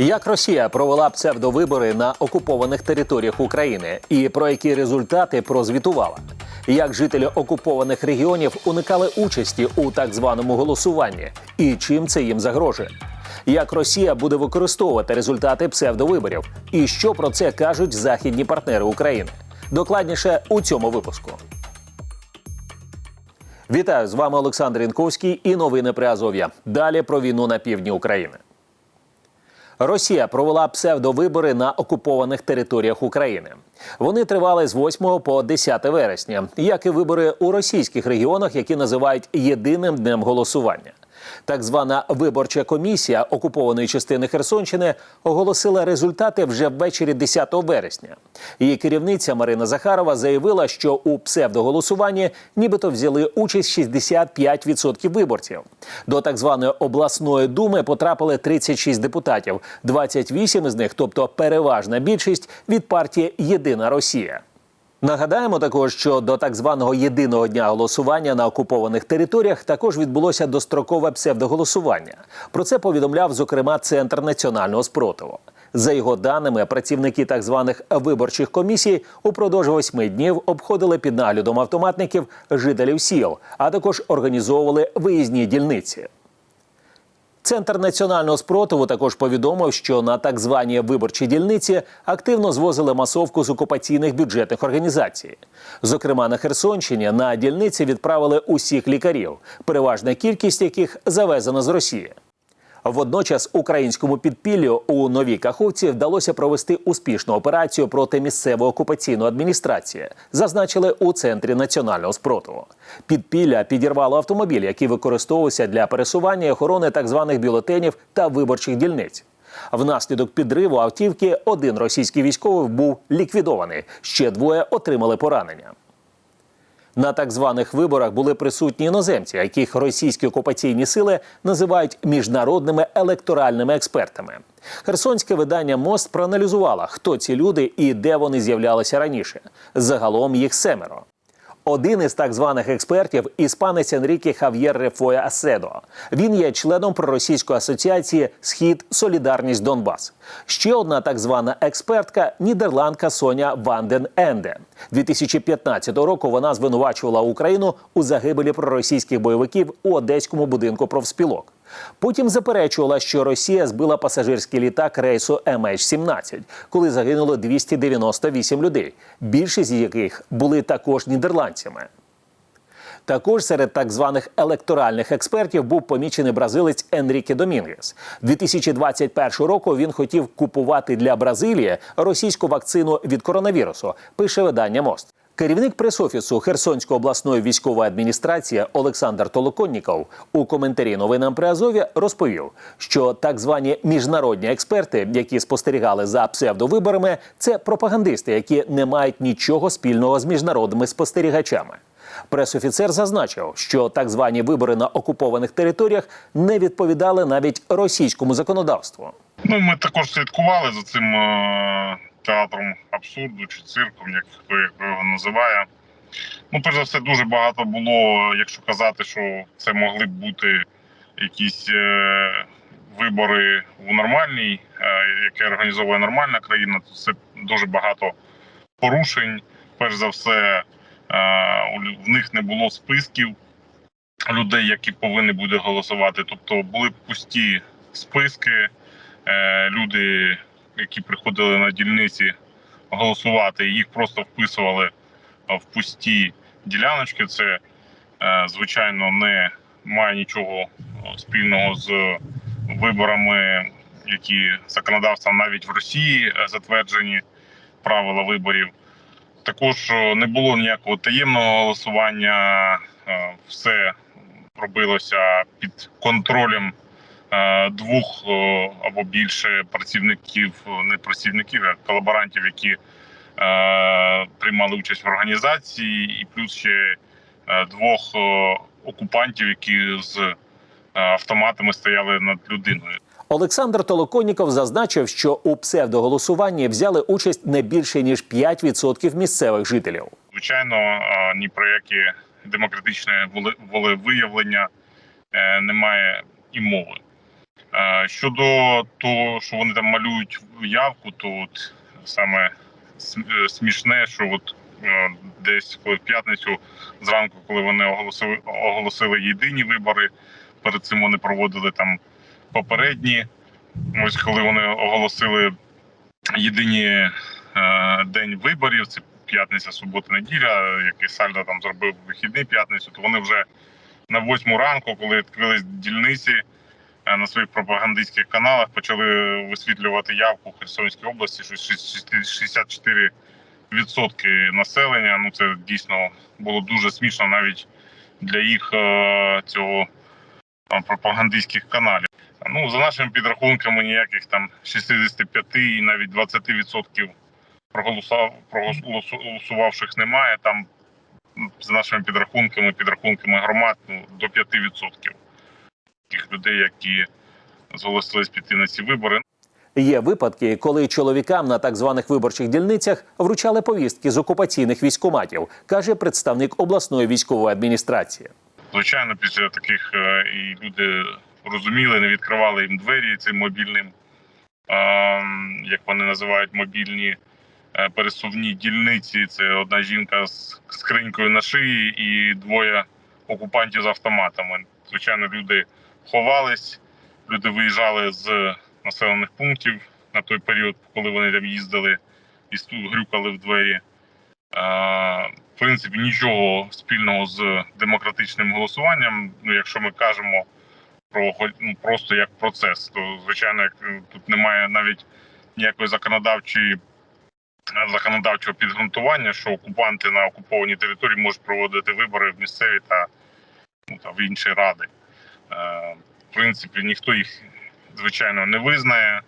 Як Росія провела псевдовибори на окупованих територіях України і про які результати прозвітувала? Як жителі окупованих регіонів уникали участі у так званому голосуванні, і чим це їм загрожує? Як Росія буде використовувати результати псевдовиборів, і що про це кажуть західні партнери України? Докладніше у цьому випуску. Вітаю з вами Олександр Інковський і новини при Азов'я. Далі про війну на півдні України. Росія провела псевдовибори на окупованих територіях України. Вони тривали з 8 по 10 вересня, як і вибори у російських регіонах, які називають єдиним днем голосування. Так звана виборча комісія окупованої частини Херсонщини оголосила результати вже ввечері 10 вересня. Її керівниця Марина Захарова заявила, що у псевдоголосуванні нібито взяли участь 65% виборців. До так званої обласної думи потрапили 36 депутатів, 28 з них, тобто переважна більшість, від партії Єдина Росія. Нагадаємо також, що до так званого єдиного дня голосування на окупованих територіях також відбулося дострокове псевдоголосування. Про це повідомляв зокрема Центр національного спротиву. За його даними, працівники так званих виборчих комісій упродовж восьми днів обходили під наглядом автоматників жителів сіл, а також організовували виїзні дільниці. Центр національного спротиву також повідомив, що на так звані виборчі дільниці активно звозили масовку з окупаційних бюджетних організацій. Зокрема, на Херсонщині на дільниці відправили усіх лікарів, переважна кількість яких завезена з Росії. Водночас українському підпіллю у новій Каховці вдалося провести успішну операцію проти місцевої окупаційної адміністрації, зазначили у центрі національного спротиву. Підпілля підірвало автомобіль, який використовувався для пересування і охорони так званих бюлетенів та виборчих дільниць. Внаслідок підриву автівки один російський військовий був ліквідований ще двоє отримали поранення. На так званих виборах були присутні іноземці, яких російські окупаційні сили називають міжнародними електоральними експертами. Херсонське видання Мост проаналізувало, хто ці люди і де вони з'являлися раніше. Загалом їх семеро. Один із так званих експертів іспанець Енріке Хав'єр Рефоя Аседо. Він є членом проросійської асоціації Схід Солідарність Донбас. Ще одна так звана експертка нідерландка Соня Ванден Енде. 2015 року вона звинувачувала Україну у загибелі проросійських бойовиків у одеському будинку профспілок. Потім заперечувала, що Росія збила пасажирський літак рейсу MH17, коли загинуло 298 людей, більшість з яких були також нідерландцями. Також серед так званих електоральних експертів був помічений бразилець Енріке Домінгес. 2021 року він хотів купувати для Бразилії російську вакцину від коронавірусу. Пише видання Мост. Керівник пресофісу Херсонської обласної військової адміністрації Олександр Толоконніков у коментарі новинам при Азові розповів, що так звані міжнародні експерти, які спостерігали за псевдовиборами, це пропагандисти, які не мають нічого спільного з міжнародними спостерігачами. Пресофіцер зазначив, що так звані вибори на окупованих територіях не відповідали навіть російському законодавству. Ну, ми також слідкували за цим е, театром абсурду чи цирком, як хто його називає. Ну, перш за все, дуже багато було, якщо казати, що це могли б бути якісь е, вибори у нормальній, е, яке організовує нормальна країна, то це дуже багато порушень. Перш за все, е, в них не було списків людей, які повинні буде голосувати. Тобто були пусті списки, е, люди, які приходили на дільниці голосувати, їх просто вписували в пусті діляночки. Це, е, звичайно, не має нічого е, спільного з виборами, які законодавством навіть в Росії е, затверджені правила виборів. Також не було ніякого таємного голосування, все робилося під контролем двох е, або більше працівників, е, не працівників, а колаборантів, які е, приймали участь в організації, і плюс ще е, двох е, окупантів, які з е, автоматами стояли над людиною. Олександр Толоконніков зазначив, що у псевдоголосуванні взяли участь не більше ніж 5% місцевих жителів. Звичайно, е, ні про яке демократичне волевиявлення е, немає і мови. Е, Щодо того, що вони там малюють явку, то от саме е, смішне, що от е, десь коли в п'ятницю зранку, коли вони оголосили оголосили єдині вибори, перед цим вони проводили там попередні. Ось коли вони оголосили єдині е, день виборів, це п'ятниця, субота, неділя, який Сальдо там зробив вихідний п'ятницю, то вони вже на восьму ранку, коли відкрились дільниці на своїх пропагандистських каналах, почали висвітлювати явку в Херсонській області, що 64 відсотки населення. Ну це дійсно було дуже смішно навіть для їх е, цього е, пропагандистських каналів. Ну, за нашими підрахунками, ніяких там 65 і навіть 20% проголосував, проголосувавших немає. Там м, з нашими підрахунками, підрахунками громад ну, до 5% тих людей, які зголосились піти на ці вибори. Є випадки, коли чоловікам на так званих виборчих дільницях вручали повістки з окупаційних військоматів, каже представник обласної військової адміністрації. Звичайно, після таких е, і люди розуміли, не відкривали їм двері цим мобільним, як вони називають, мобільні е, пересувні дільниці. Це одна жінка з скринькою на шиї і двоє окупантів з автоматами. Звичайно, люди ховались, люди виїжджали з населених пунктів на той період, коли вони там їздили і грюкали в двері. В принципі, нічого спільного з демократичним голосуванням. Ну, якщо ми кажемо про ну, просто як процес, то звичайно, е, тут немає навіть ніякої законодавчої е, законодавчого підґрунтування, що окупанти на окупованій території можуть проводити вибори в місцеві та, ну, та в інші ради. Е, В принципі, ніхто їх звичайно не визнає,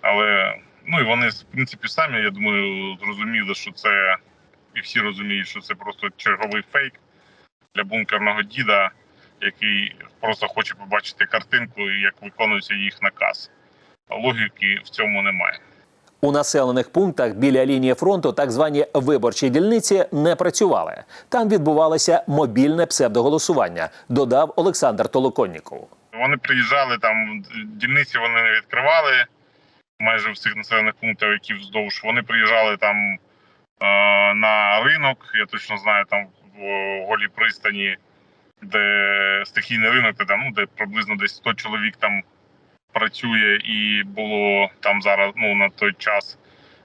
але ну і вони в принципі самі, я думаю, зрозуміли, що це і всі розуміють, що це просто черговий фейк для бункерного діда, який просто хоче побачити картинку, як виконується їх наказ. Логіки в цьому немає. У населених пунктах біля лінії фронту так звані виборчі дільниці не працювали. Там відбувалося мобільне псевдоголосування, додав Олександр Толоконніков. Вони приїжджали там, дільниці вони не відкривали майже в всіх населених пунктах, які вздовж. Вони приїжджали там е, на ринок. Я точно знаю, там в голій пристані, де стихійний ринок, де, ну, де приблизно десь 100 чоловік там працює, і було там зараз, ну на той час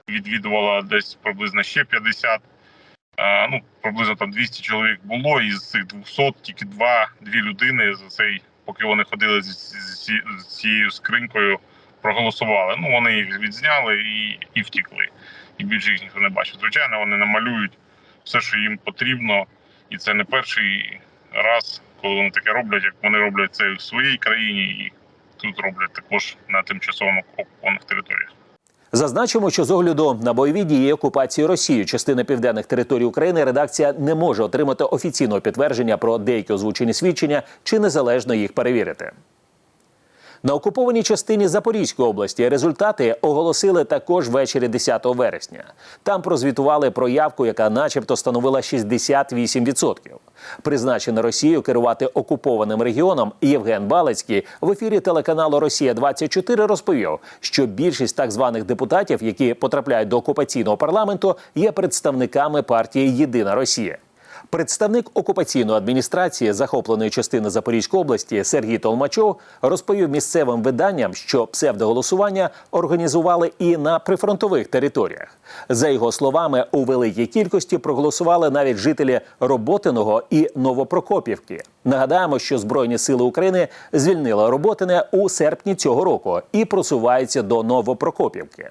відвідувало десь приблизно ще 50. Е, ну, приблизно там 200 чоловік було, і з цих 200 тільки два, дві людини за цей, поки вони ходили з цією скринькою, проголосували. Ну, вони їх відзняли і, і втікли. І більше їх ніхто не бачив. Звичайно, вони намалюють все, що їм потрібно, і це не перший раз, коли вони таке роблять, як вони роблять це в своїй країні, і тут роблять також на тимчасово окупованих територіях. Зазначимо, що з огляду на бойові дії окупації Росії частини південних територій України редакція не може отримати офіційного підтвердження про деякі озвучені свідчення чи незалежно їх перевірити. На окупованій частині Запорізької області результати оголосили також ввечері 10 вересня. Там прозвітували про явку, яка, начебто, становила 68%. Призначений Росією керувати окупованим регіоном Євген Балицький в ефірі телеканалу Росія 24 розповів, що більшість так званих депутатів, які потрапляють до окупаційного парламенту, є представниками партії Єдина Росія. Представник окупаційної адміністрації захопленої частини Запорізької області Сергій Толмачов розповів місцевим виданням, що псевдоголосування організували і на прифронтових територіях. За його словами, у великій кількості проголосували навіть жителі Роботиного і Новопрокопівки. Нагадаємо, що Збройні сили України звільнили Роботине у серпні цього року і просуваються до Новопрокопівки.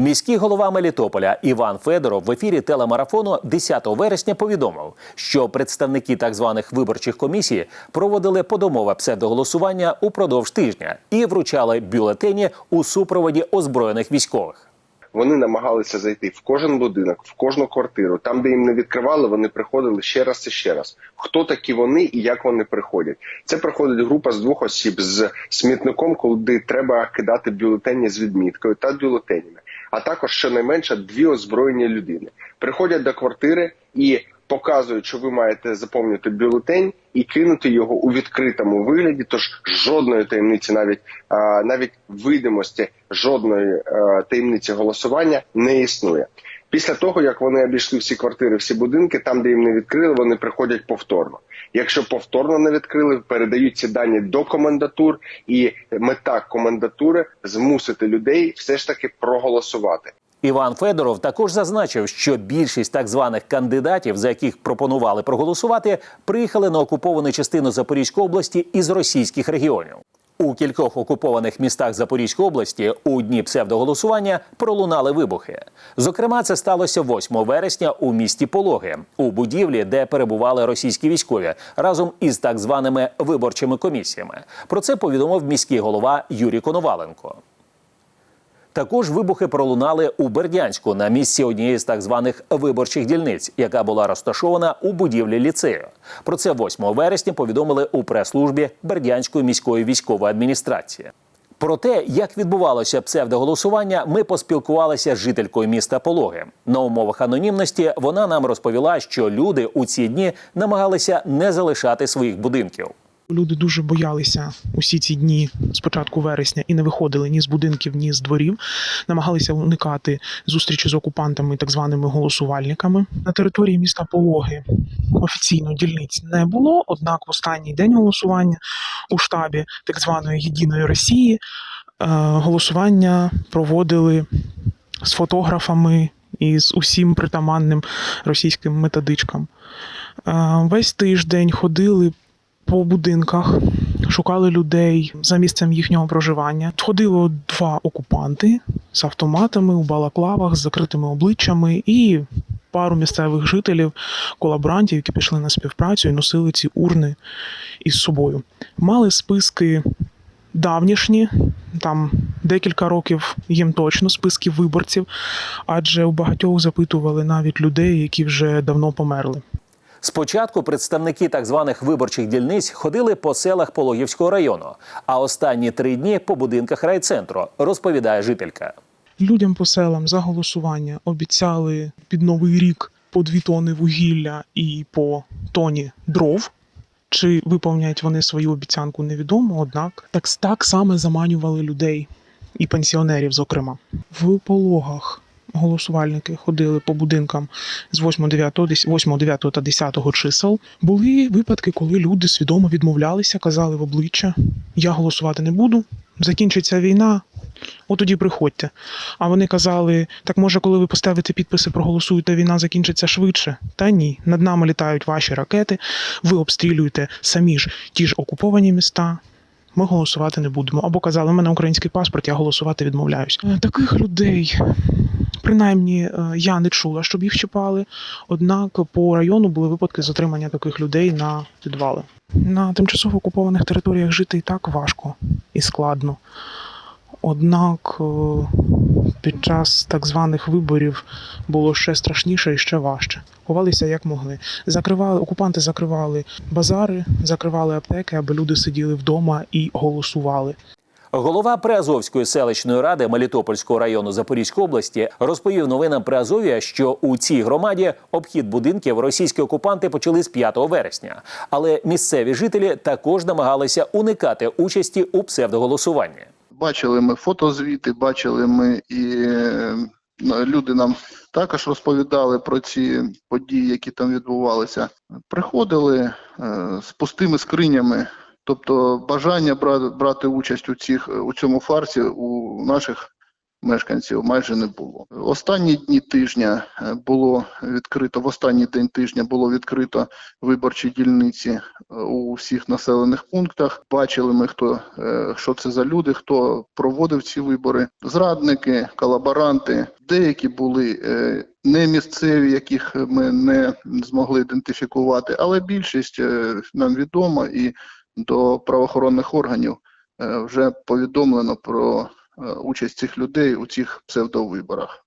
Міський голова Мелітополя Іван Федоров в ефірі телемарафону 10 вересня повідомив, що представники так званих виборчих комісій проводили подомове псевдоголосування упродовж тижня і вручали бюлетені у супроводі озброєних військових. Вони намагалися зайти в кожен будинок, в кожну квартиру. Там, де їм не відкривали, вони приходили ще раз і ще раз. Хто такі вони і як вони приходять? Це приходить група з двох осіб з смітником, куди треба кидати бюлетені з відміткою та бюлетенями. А також щонайменше дві озброєні людини приходять до квартири і показують, що ви маєте заповнити бюлетень і кинути його у відкритому вигляді. Тож жодної таємниці, навіть навіть видимості жодної таємниці голосування не існує. Після того, як вони обійшли всі квартири, всі будинки, там, де їм не відкрили, вони приходять повторно. Якщо повторно не відкрили, передають ці дані до комендатур, і мета комендатури змусити людей все ж таки проголосувати. Іван Федоров також зазначив, що більшість так званих кандидатів, за яких пропонували проголосувати, приїхали на окуповану частину Запорізької області із російських регіонів. У кількох окупованих містах Запорізької області у дні псевдоголосування пролунали вибухи. Зокрема, це сталося 8 вересня у місті Пологи, у будівлі, де перебували російські військові разом із так званими виборчими комісіями. Про це повідомив міський голова Юрій Коноваленко. Також вибухи пролунали у Бердянську на місці однієї з так званих виборчих дільниць, яка була розташована у будівлі ліцею. Про це 8 вересня повідомили у прес-службі Бердянської міської військової адміністрації. Про те, як відбувалося псевдоголосування, ми поспілкувалися з жителькою міста Пологи. На умовах анонімності вона нам розповіла, що люди у ці дні намагалися не залишати своїх будинків. Люди дуже боялися усі ці дні з початку вересня і не виходили ні з будинків, ні з дворів. Намагалися уникати зустрічі з окупантами, так званими голосувальниками. На території міста Пологи офіційно дільниць не було. Однак, в останній день голосування у штабі так званої Єдиної Росії е, голосування проводили з фотографами і з усім притаманним російським методичкам. Е, Весь тиждень ходили по будинках, шукали людей за місцем їхнього проживання. Ходило два окупанти з автоматами у балаклавах, з закритими обличчями і пару місцевих жителів, колаборантів, які пішли на співпрацю і носили ці урни із собою. Мали списки давнішні, там декілька років їм точно списки виборців, адже у багатьох запитували навіть людей, які вже давно померли. Спочатку представники так званих виборчих дільниць ходили по селах Пологівського району, а останні три дні по будинках райцентру, розповідає жителька. Людям по селам за голосування обіцяли під новий рік по дві тони вугілля і по тоні дров. Чи виповнять вони свою обіцянку, невідомо. Однак так, так само заманювали людей і пенсіонерів, зокрема. В пологах голосувальники ходили по будинкам з 8, 9, 8, 9 та 10 чисел. Були випадки, коли люди свідомо відмовлялися, казали в обличчя: Я голосувати не буду. Закінчиться війна, от тоді приходьте. А вони казали: так може, коли ви поставите підписи, проголосуєте, війна закінчиться швидше. Та ні, над нами літають ваші ракети, ви обстрілюєте самі ж ті ж окуповані міста. Ми голосувати не будемо. Або казали, у мене український паспорт, я голосувати відмовляюсь. Е, Таких людей, принаймні, е, я не чула, щоб їх чіпали. Однак по району були випадки затримання таких людей на підвали. На тимчасово окупованих територіях жити і так важко і складно. Однак е, під час так званих виборів було ще страшніше і ще важче. Ховалися як могли. Закривали окупанти, закривали базари, закривали аптеки, аби люди сиділи вдома і голосували. Голова Приазовської селищної ради Мелітопольського району Запорізької області розповів новинам Приазов'я, що у цій громаді обхід будинків російські окупанти почали з 5 вересня, але місцеві жителі також намагалися уникати участі у псевдоголосуванні. Бачили ми фотозвіти, бачили ми і е, люди нам також розповідали про ці події, які там відбувалися. Приходили е, з пустими скринями, тобто бажання брати, участь у цих у цьому фарсі у наших мешканців майже не було. Останні дні тижня е, було відкрито, в останній день тижня було відкрито виборчі дільниці е, у всіх населених пунктах. Бачили ми, хто е, що це за люди, хто проводив ці вибори. Зрадники, колаборанти, деякі були не місцеві, яких ми не змогли ідентифікувати, але більшість нам відома і до правоохоронних органів е, вже повідомлено про е, участь цих людей у цих псевдовиборах.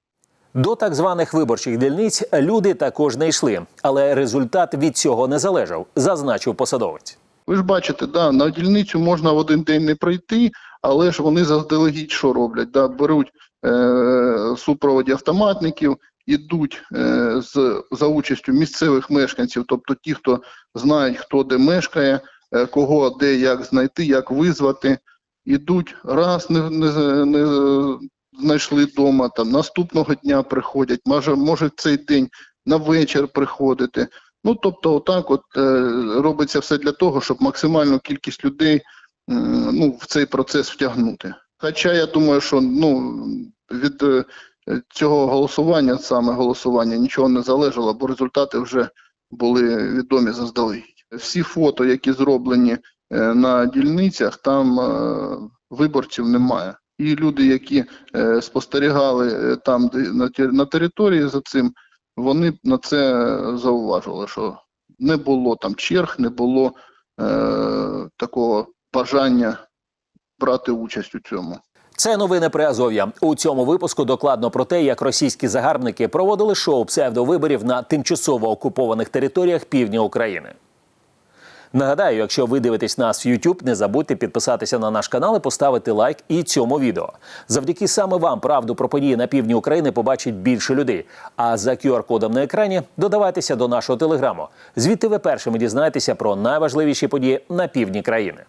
До так званих виборчих дільниць люди також не йшли, але результат від цього не залежав, зазначив посадовець. Ви ж бачите, да, на дільницю можна в один день не прийти, але ж вони заздалегідь що роблять? Да, беруть е, супроводі автоматників ідуть е, з за участю місцевих мешканців, тобто ті, хто знають, хто де мешкає, кого де як знайти, як визвати. Ідуть раз, не, не, не знайшли вдома, там наступного дня приходять, може, може цей день на вечір приходити. Ну тобто, отак, от е, робиться все для того, щоб максимальну кількість людей ну, в цей процес втягнути. Хоча я думаю, що ну від е, цього голосування, саме голосування, нічого не залежало, бо результати вже були відомі заздалегідь. Всі фото, які зроблені е, на дільницях, там е, виборців немає. І люди, які е, спостерігали там, на, те- території за цим, вони на це зауважили, що не було там черг, не було такого бажання брати участь у цьому. Це новини при Азов'я. У цьому випуску докладно про те, як російські загарбники проводили шоу псевдовиборів на тимчасово окупованих територіях півдня України. Нагадаю, якщо ви дивитесь нас в YouTube, не забудьте підписатися на наш канал і поставити лайк і цьому відео. Завдяки саме вам правду про події на півдні України побачить більше людей. А за QR-кодом на екрані додавайтеся до нашого телеграму. Звідти ви першими дізнаєтеся про найважливіші події на півдні країни.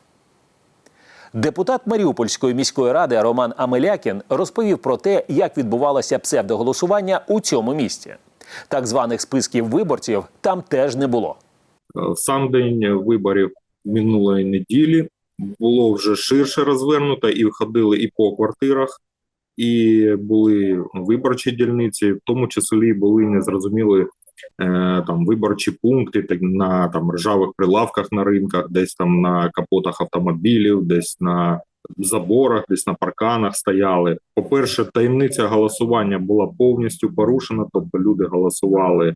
Депутат Маріупольської міської ради Роман Амелякін розповів про те, як відбувалося псевдоголосування у цьому місті. Так званих списків виборців там теж не було. В сам день виборів минулої неділі було вже ширше розвернуто, і ходили і по квартирах, і були виборчі дільниці, в тому числі були незрозуміли е, там виборчі пункти так, на там ржавих прилавках на ринках, десь там на капотах автомобілів, десь на заборах, десь на парканах стояли. По-перше, таємниця голосування була повністю порушена, тобто люди голосували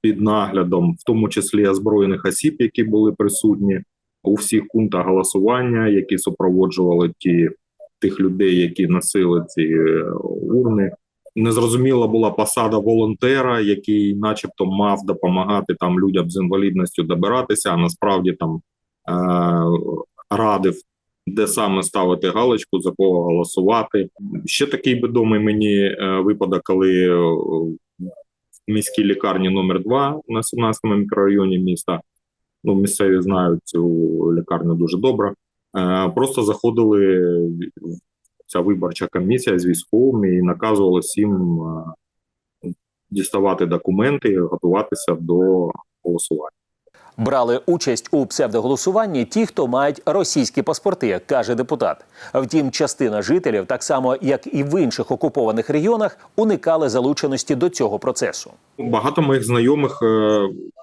під наглядом, в тому числі озброєних осіб, які були присутні у всіх пунктах голосування, які супроводжували ті тих людей, які носили ці е, урни. Незрозуміла була посада волонтера, який, начебто, мав допомагати там людям з інвалідністю добиратися, а насправді там е- радив, де саме ставити галочку, за кого голосувати. Ще такий відомий мені е, випадок, коли е, міській лікарні номер 2 на 17-му мікрорайоні міста. Ну, місцеві знають цю лікарню дуже добре. Е, просто заходили ця виборча комісія з військовими і наказували всім е, діставати документи готуватися до голосування. Брали участь у псевдоголосуванні ті, хто мають російські паспорти, каже депутат. Втім, частина жителів, так само як і в інших окупованих регіонах, уникали залученості до цього процесу. Багато моїх знайомих е,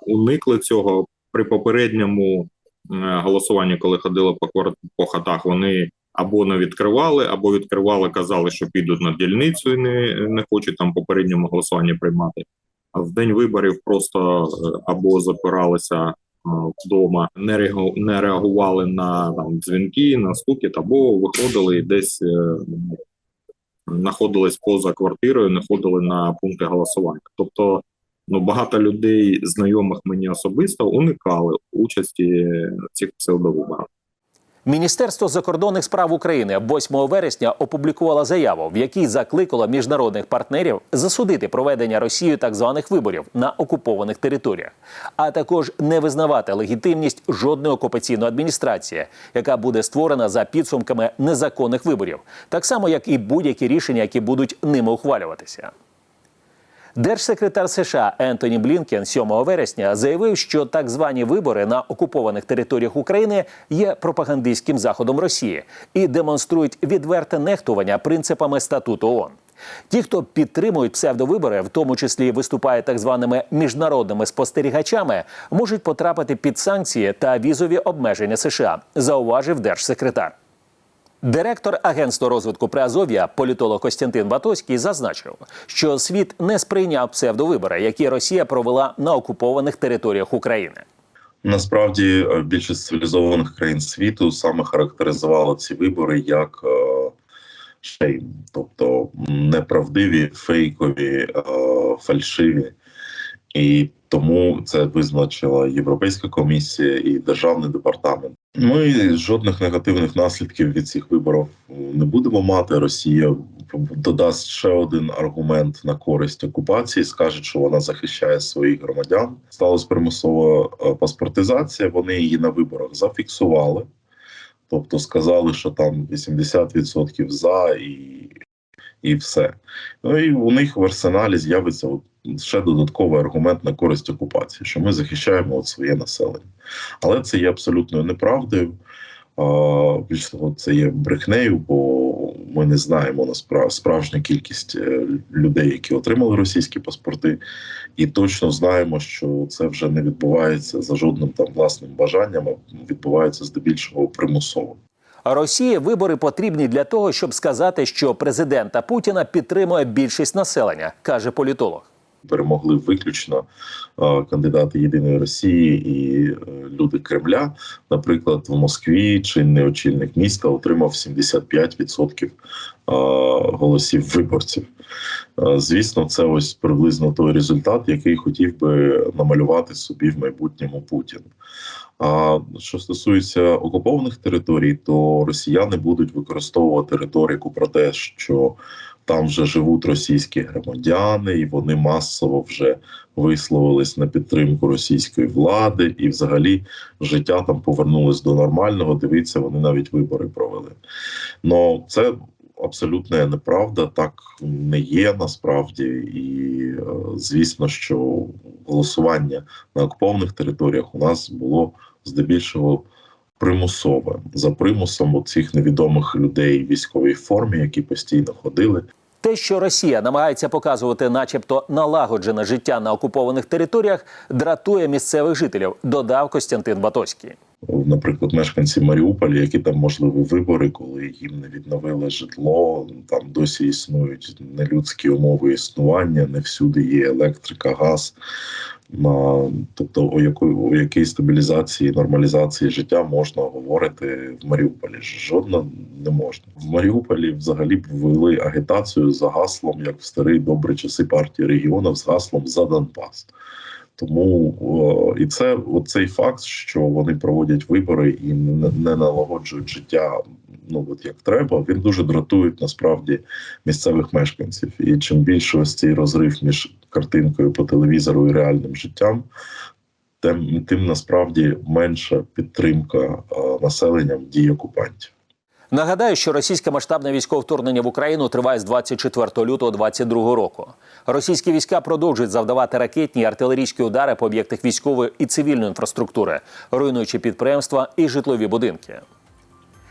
уникли цього при попередньому е, голосуванні, коли ходили по по хатах. Вони або не відкривали, або відкривали, казали, що підуть на дільницю і не, не хочуть там попередньому голосуванні приймати. В день виборів просто е, або запиралися е, вдома, не реагу- реагували на там дзвінки, на стукіт, або виходили і десь е, знаходились поза квартирою, не ходили на пункти голосування. Тобто, ну багато людей, знайомих мені особисто, уникали участі цих псевдовиборах. Міністерство закордонних справ України 8 вересня опублікувало заяву, в якій закликало міжнародних партнерів засудити проведення Росією так званих виборів на окупованих територіях, а також не визнавати легітимність жодної окупаційної адміністрації, яка буде створена за підсумками незаконних виборів, так само як і будь-які рішення, які будуть ними ухвалюватися. Держсекретар США Ентоні Блінкен 7 вересня заявив, що так звані вибори на окупованих територіях України є пропагандистським заходом Росії і демонструють відверте нехтування принципами статуту ООН. Ті, хто підтримують псевдовибори, в тому числі виступають так званими міжнародними спостерігачами, можуть потрапити під санкції та візові обмеження США, зауважив держсекретар. Директор Агентства розвитку Приазов'я, політолог Костянтин Батоський, зазначив, що світ не сприйняв псевдовибори, які Росія провела на окупованих територіях України. Насправді е, більшість цивілізованих країн світу саме характеризували ці вибори як е, шейм, тобто неправдиві, фейкові, е, фальшиві. І тому це визначила Європейська комісія і державний департамент. Ми жодних негативних наслідків від цих виборів не будемо мати. Росія додасть ще один аргумент на користь окупації, скаже, що вона захищає своїх громадян. Сталася примусова е, паспортизація. Вони її на виборах зафіксували, тобто сказали, що там 80% за і, і все. Ну і у них в арсеналі з'явиться от ще додатковий аргумент на користь окупації, що ми захищаємо от своє населення. Але це є абсолютною неправдою. Більш того, це є брехнею, бо ми не знаємо насправді справжню кількість е, людей, які отримали російські паспорти, і точно знаємо, що це вже не відбувається за жодним там власним бажанням, а відбувається здебільшого примусово. Росії вибори потрібні для того, щоб сказати, що президента Путіна підтримує більшість населення, каже політолог. Перемогли виключно е, кандидати єдиної Росії і е, люди Кремля. Наприклад, в Москві чинний очільник міста отримав 75% е, голосів виборців. Е, Звісно, це ось приблизно той результат, який хотів би намалювати собі в майбутньому Путін. А що стосується окупованих територій, то росіяни будуть використовувати риторику про те, що там вже живуть російські громадяни, і вони масово вже висловились на підтримку російської влади, і взагалі життя там повернулось до нормального. Дивіться, вони навіть вибори провели. Ну це абсолютна неправда, так не є насправді, і е, звісно, що голосування на окупованих територіях у нас було здебільшого примусове за примусом цих невідомих людей в військовій формі, які постійно ходили. Те, що Росія намагається показувати, начебто, налагоджене життя на окупованих територіях, дратує місцевих жителів, додав Костянтин Батоський. Наприклад, мешканці Маріуполя, які там можливі вибори, коли їм не відновили житло, там досі існують нелюдські умови існування, не всюди є електрика, газ. На, тобто, о якої о якій стабілізації, нормалізації життя можна говорити в Маріуполі? Жодно не можна. В Маріуполі взагалі б ввели агітацію за гаслом, як в старі добрі часи партії регіонів, з гаслом за Донбас. Тому і це оцей факт, що вони проводять вибори і не налагоджують життя, ну от як треба, він дуже дратує насправді місцевих мешканців. І чим більше ось цей розрив між картинкою по телевізору і реальним життям, тим, тим насправді менша підтримка е, населенням дій окупантів. Нагадаю, що російське масштабне військове вторгнення в Україну триває з 24 лютого 2022 року. Російські війська продовжують завдавати ракетні і артилерійські удари по об'єктах військової і цивільної інфраструктури, руйнуючи підприємства і житлові будинки.